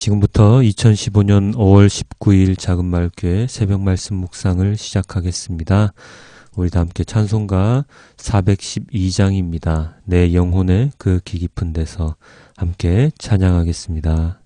지금부터 2015년 5월 19일 작은마을교회 새벽 말씀 묵상을 시작하겠습니다. 우리 다 함께 찬송가 412장입니다. 내 영혼의 그 깊은 데서 함께 찬양하겠습니다.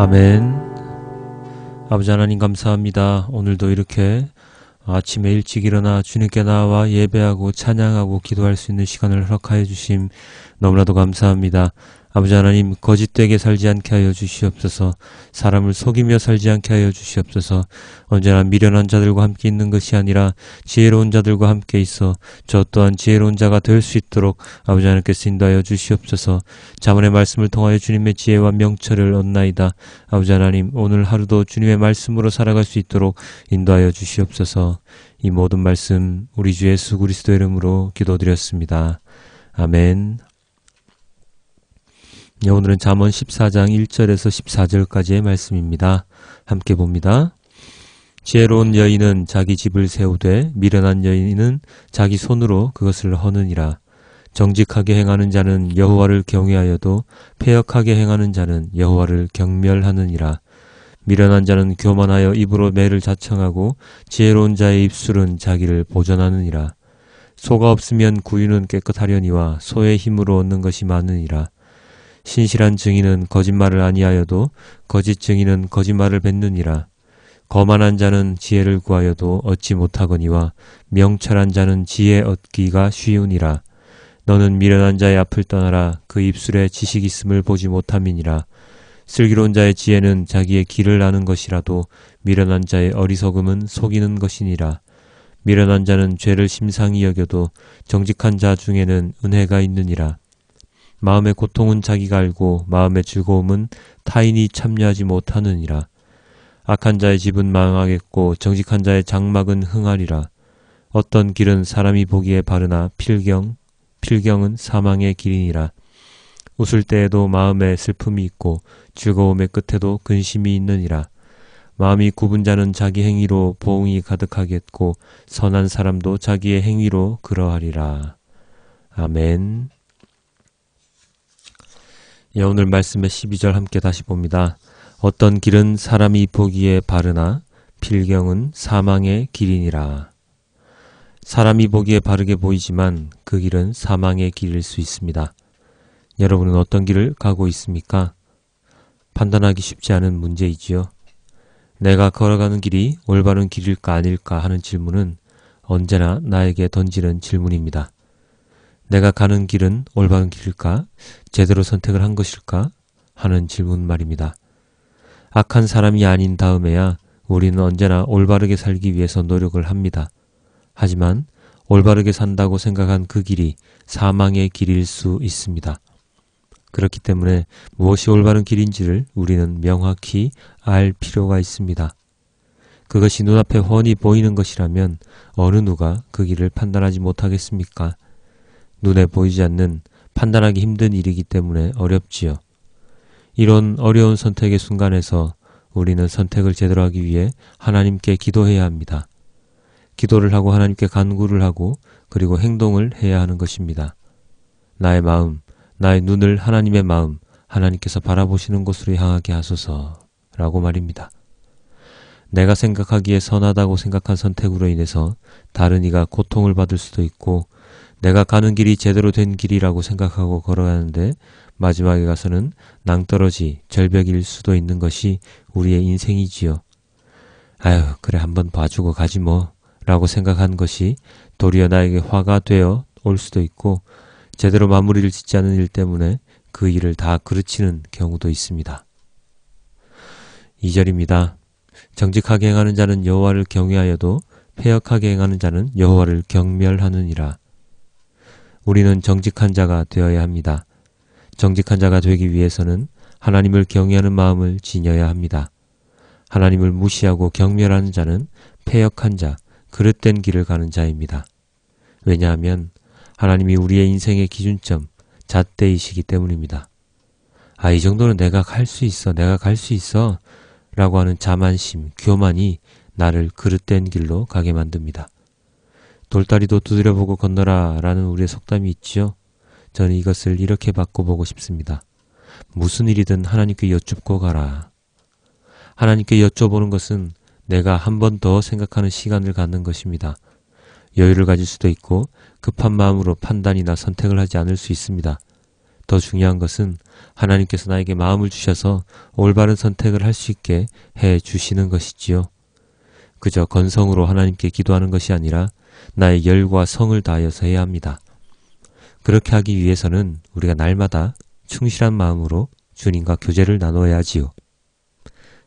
아멘. 아버지 하나님 감사합니다. 오늘도 이렇게 아침에 일찍 일어나 주님께 나와 예배하고 찬양하고 기도할 수 있는 시간을 허락하여 주심 너무나도 감사합니다. 아버지 하나님 거짓되게 살지 않게 하여 주시옵소서. 사람을 속이며 살지 않게 하여 주시옵소서. 언제나 미련한 자들과 함께 있는 것이 아니라 지혜로운 자들과 함께 있어 저 또한 지혜로운 자가 될 수 있도록 아버지 하나님께서 인도하여 주시옵소서. 자문의 말씀을 통하여 주님의 지혜와 명철을 얻나이다. 아버지 하나님 오늘 하루도 주님의 말씀으로 살아갈 수 있도록 인도하여 주시옵소서. 이 모든 말씀 우리 주 예수 그리스도 이름으로 기도드렸습니다. 아멘. 예, 오늘은 잠언 14장 1절에서 14절까지의 말씀입니다. 함께 봅니다. 지혜로운 여인은 자기 집을 세우되 미련한 여인은 자기 손으로 그것을 허느니라. 정직하게 행하는 자는 여호와를 경외하여도 폐역하게 행하는 자는 여호와를 경멸하느니라. 미련한 자는 교만하여 입으로 매를 자청하고 지혜로운 자의 입술은 자기를 보전하느니라. 소가 없으면 구유는 깨끗하려니와 소의 힘으로 얻는 것이 많으니라. 신실한 증인은 거짓말을 아니하여도 거짓 증인은 거짓말을 뱉느니라. 거만한 자는 지혜를 구하여도 얻지 못하거니와 명철한 자는 지혜 얻기가 쉬우니라. 너는 미련한 자의 앞을 떠나라 그 입술에 지식 있음을 보지 못함이니라. 슬기로운 자의 지혜는 자기의 길을 아는 것이라도 미련한 자의 어리석음은 속이는 것이니라. 미련한 자는 죄를 심상히 여겨도 정직한 자 중에는 은혜가 있느니라. 마음의 고통은 자기가 알고 마음의 즐거움은 타인이 참여하지 못하느니라. 악한 자의 집은 망하겠고 정직한 자의 장막은 흥하리라. 어떤 길은 사람이 보기에 바르나 필경, 필경은 사망의 길이니라. 웃을 때에도 마음에 슬픔이 있고 즐거움의 끝에도 근심이 있느니라. 마음이 굽은 자는 자기 행위로 보응이 가득하겠고 선한 사람도 자기의 행위로 그러하리라. 아멘. 예, 오늘 말씀의 12절 함께 다시 봅니다. 어떤 길은 사람이 보기에 바르나 필경은 사망의 길이니라. 사람이 보기에 바르게 보이지만 그 길은 사망의 길일 수 있습니다. 여러분은 어떤 길을 가고 있습니까? 판단하기 쉽지 않은 문제이지요. 내가 걸어가는 길이 올바른 길일까 아닐까 하는 질문은 언제나 나에게 던지는 질문입니다. 내가 가는 길은 올바른 길일까? 제대로 선택을 한 것일까? 하는 질문 말입니다. 악한 사람이 아닌 다음에야 우리는 언제나 올바르게 살기 위해서 노력을 합니다. 하지만 올바르게 산다고 생각한 그 길이 사망의 길일 수 있습니다. 그렇기 때문에 무엇이 올바른 길인지를 우리는 명확히 알 필요가 있습니다. 그것이 눈앞에 훤히 보이는 것이라면 어느 누가 그 길을 판단하지 못하겠습니까? 눈에 보이지 않는 판단하기 힘든 일이기 때문에 어렵지요. 이런 어려운 선택의 순간에서 우리는 선택을 제대로 하기 위해 하나님께 기도해야 합니다. 기도를 하고 하나님께 간구를 하고 그리고 행동을 해야 하는 것입니다. 나의 마음, 나의 눈을 하나님의 마음, 하나님께서 바라보시는 곳으로 향하게 하소서 라고 말입니다. 내가 생각하기에 선하다고 생각한 선택으로 인해서 다른 이가 고통을 받을 수도 있고 내가 가는 길이 제대로 된 길이라고 생각하고 걸어가는데 마지막에 가서는 낭떠러지, 절벽일 수도 있는 것이 우리의 인생이지요. 아유, 그래, 한번 봐주고 가지 뭐. 라고 생각한 것이 도리어 나에게 화가 되어 올 수도 있고, 제대로 마무리를 짓지 않은 일 때문에 그 일을 다 그르치는 경우도 있습니다. 2절입니다. 정직하게 행하는 자는 여호와를 경외하여도 폐역하게 행하는 자는 여호와를 경멸하느니라. 우리는 정직한 자가 되어야 합니다. 정직한 자가 되기 위해서는 하나님을 경외하는 마음을 지녀야 합니다. 하나님을 무시하고 경멸하는 자는 폐역한 자, 그릇된 길을 가는 자입니다. 왜냐하면 하나님이 우리의 인생의 기준점, 잣대이시기 때문입니다. 아, 이 정도는 내가 갈 수 있어, 내가 갈 수 있어, 라고 하는 자만심, 교만이 나를 그릇된 길로 가게 만듭니다. 돌다리도 두드려보고 건너라 라는 우리의 속담이 있지요. 저는 이것을 이렇게 바꿔보고 싶습니다. 무슨 일이든 하나님께 여쭙고 가라. 하나님께 여쭤보는 것은 내가 한 번 더 생각하는 시간을 갖는 것입니다. 여유를 가질 수도 있고 급한 마음으로 판단이나 선택을 하지 않을 수 있습니다. 더 중요한 것은 하나님께서 나에게 마음을 주셔서 올바른 선택을 할 수 있게 해 주시는 것이지요. 그저 건성으로 하나님께 기도하는 것이 아니라 나의 열과 성을 다하여서 해야 합니다. 그렇게 하기 위해서는 우리가 날마다 충실한 마음으로 주님과 교제를 나눠야 하지요.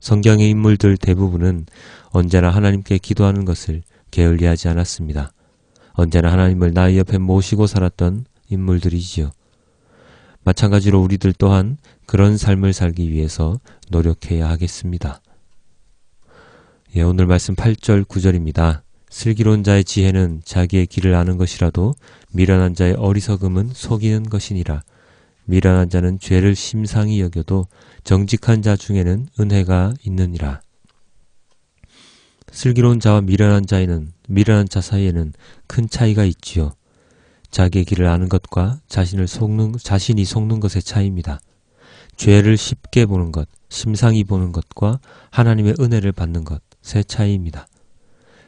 성경의 인물들 대부분은 언제나 하나님께 기도하는 것을 게을리하지 않았습니다. 언제나 하나님을 나의 옆에 모시고 살았던 인물들이지요. 마찬가지로 우리들 또한 그런 삶을 살기 위해서 노력해야 하겠습니다. 예, 오늘 말씀 8절 9절입니다. 슬기로운 자의 지혜는 자기의 길을 아는 것이라도 미련한 자의 어리석음은 속이는 것이니라. 미련한 자는 죄를 심상히 여겨도 정직한 자 중에는 은혜가 있느니라. 슬기로운 자와 미련한 자에는 미련한 자 사이에는 큰 차이가 있지요. 자기의 길을 아는 것과 자신을 속는 자신이 속는 것의 차이입니다. 죄를 쉽게 보는 것, 심상히 보는 것과 하나님의 은혜를 받는 것, 세 차이입니다.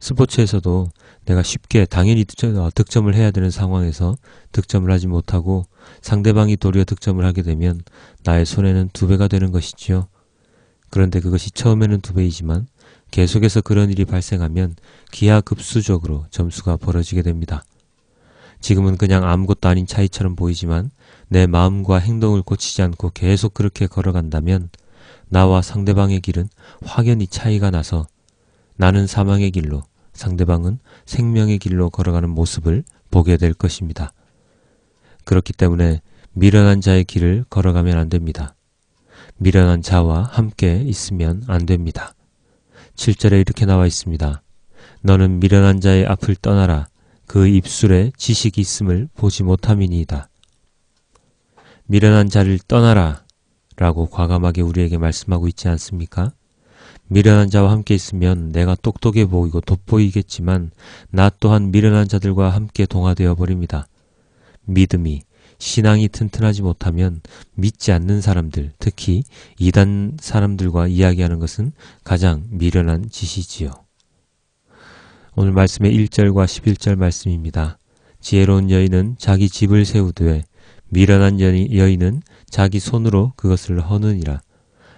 스포츠에서도 내가 쉽게 당연히 어, 득점을 해야 되는 상황에서 득점을 하지 못하고 상대방이 도리어 득점을 하게 되면 나의 손해는 두 배가 되는 것이지요. 그런데 그것이 처음에는 두 배이지만 계속해서 그런 일이 발생하면 기하급수적으로 점수가 벌어지게 됩니다. 지금은 그냥 아무것도 아닌 차이처럼 보이지만 내 마음과 행동을 고치지 않고 계속 그렇게 걸어간다면 나와 상대방의 길은 확연히 차이가 나서 나는 사망의 길로 상대방은 생명의 길로 걸어가는 모습을 보게 될 것입니다. 그렇기 때문에 미련한 자의 길을 걸어가면 안 됩니다. 미련한 자와 함께 있으면 안 됩니다. 7절에 이렇게 나와 있습니다. 너는 미련한 자의 앞을 떠나라. 그 입술에 지식이 있음을 보지 못함이니이다. 미련한 자를 떠나라. 라고 과감하게 우리에게 말씀하고 있지 않습니까? 미련한 자와 함께 있으면 내가 똑똑해 보이고 돋보이겠지만 나 또한 미련한 자들과 함께 동화되어 버립니다. 믿음이 신앙이 튼튼하지 못하면 믿지 않는 사람들, 특히 이단 사람들과 이야기하는 것은 가장 미련한 짓이지요. 오늘 말씀의 1절과 11절 말씀입니다. 지혜로운 여인은 자기 집을 세우되 미련한 여인은 자기 손으로 그것을 허느니라.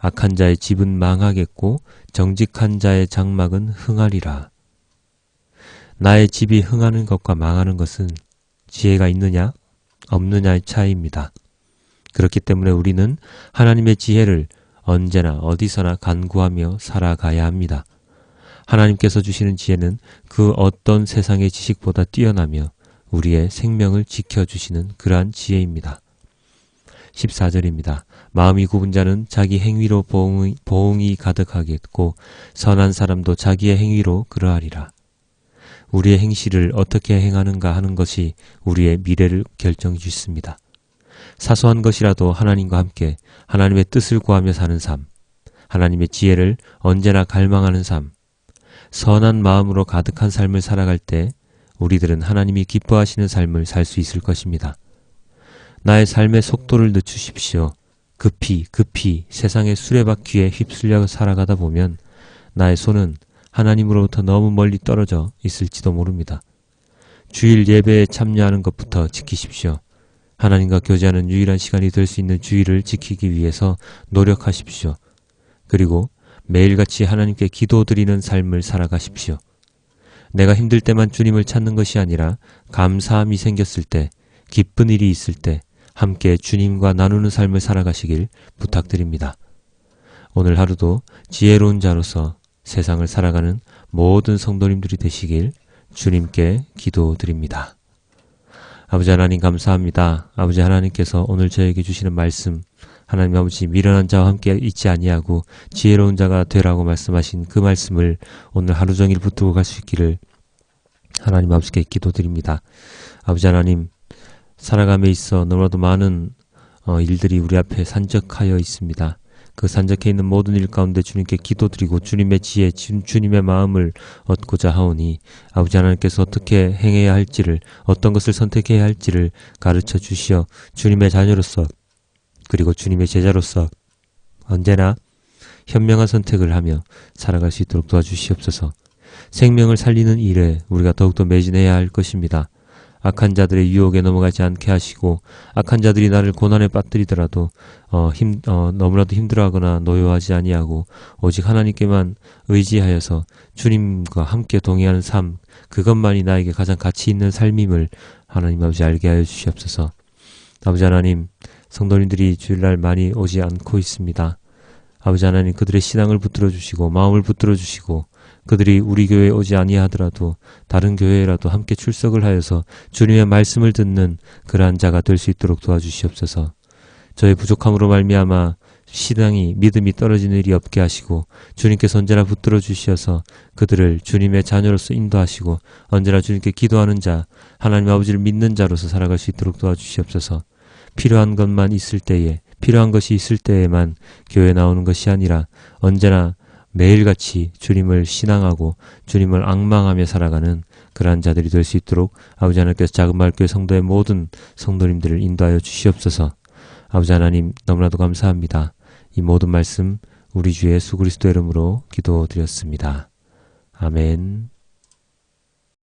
악한 자의 집은 망하겠고 정직한 자의 장막은 흥하리라. 나의 집이 흥하는 것과 망하는 것은 지혜가 있느냐 없느냐의 차이입니다. 그렇기 때문에 우리는 하나님의 지혜를 언제나 어디서나 간구하며 살아가야 합니다. 하나님께서 주시는 지혜는 그 어떤 세상의 지식보다 뛰어나며 우리의 생명을 지켜주시는 그러한 지혜입니다. 14절입니다. 마음이 굽은 자는 자기 행위로 보응이, 보응이 가득하겠고 선한 사람도 자기의 행위로 그러하리라. 우리의 행실을 어떻게 행하는가 하는 것이 우리의 미래를 결정해 주습니다. 사소한 것이라도 하나님과 함께 하나님의 뜻을 구하며 사는 삶, 하나님의 지혜를 언제나 갈망하는 삶, 선한 마음으로 가득한 삶을 살아갈 때 우리들은 하나님이 기뻐하시는 삶을 살 수 있을 것입니다. 나의 삶의 속도를 늦추십시오. 급히 급히 세상의 수레바퀴에 휩쓸려 살아가다 보면 나의 손은 하나님으로부터 너무 멀리 떨어져 있을지도 모릅니다. 주일 예배에 참여하는 것부터 지키십시오. 하나님과 교제하는 유일한 시간이 될 수 있는 주일을 지키기 위해서 노력하십시오. 그리고 매일같이 하나님께 기도드리는 삶을 살아가십시오. 내가 힘들 때만 주님을 찾는 것이 아니라 감사함이 생겼을 때, 기쁜 일이 있을 때, 함께 주님과 나누는 삶을 살아가시길 부탁드립니다. 오늘 하루도 지혜로운 자로서 세상을 살아가는 모든 성도님들이 되시길 주님께 기도드립니다. 아버지 하나님 감사합니다. 아버지 하나님께서 오늘 저에게 주시는 말씀 하나님 아버지 미련한 자와 함께 있지 아니하고 지혜로운 자가 되라고 말씀하신 그 말씀을 오늘 하루 종일 붙들고 갈 수 있기를 하나님 아버지께 기도드립니다. 아버지 하나님 살아감에 있어 너무나도 많은 어, 일들이 우리 앞에 산적하여 있습니다. 그 산적해 있는 모든 일 가운데 주님께 기도드리고 주님의 지혜, 주님의 마음을 얻고자 하오니 아버지 하나님께서 어떻게 행해야 할지를 어떤 것을 선택해야 할지를 가르쳐 주시어 주님의 자녀로서 그리고 주님의 제자로서 언제나 현명한 선택을 하며 살아갈 수 있도록 도와주시옵소서. 생명을 살리는 일에 우리가 더욱더 매진해야 할 것입니다. 악한 자들의 유혹에 넘어가지 않게 하시고 악한 자들이 나를 고난에 빠뜨리더라도 어, 힘, 어, 너무나도 힘들어하거나 노여하지 아니하고 오직 하나님께만 의지하여서 주님과 함께 동행하는 삶 그것만이 나에게 가장 가치 있는 삶임을 하나님 아버지 알게 하여 주시옵소서. 아버지 하나님 성도님들이 주일날 많이 오지 않고 있습니다. 아버지 하나님 그들의 신앙을 붙들어 주시고 마음을 붙들어 주시고 그들이 우리 교회에 오지 아니하더라도 다른 교회라도 함께 출석을 하여서 주님의 말씀을 듣는 그러한 자가 될 수 있도록 도와주시옵소서. 저의 부족함으로 말미암아 신앙이 믿음이 떨어지는 일이 없게 하시고 주님께서 언제나 붙들어 주시어서 그들을 주님의 자녀로서 인도하시고 언제나 주님께 기도하는 자 하나님 아버지를 믿는 자로서 살아갈 수 있도록 도와주시옵소서. 필요한 것만 있을 때에 필요한 것이 있을 때에만 교회 나오는 것이 아니라 언제나 매일같이 주님을 신앙하고 주님을 악망하며 살아가는 그러한 자들이 될 수 있도록 아버지 하나님께서 작은 말교회 성도의 모든 성도님들을 인도하여 주시옵소서. 아버지 하나님 너무나도 감사합니다. 이 모든 말씀 우리 주 예수 그리스도 이름으로 기도드렸습니다. 아멘.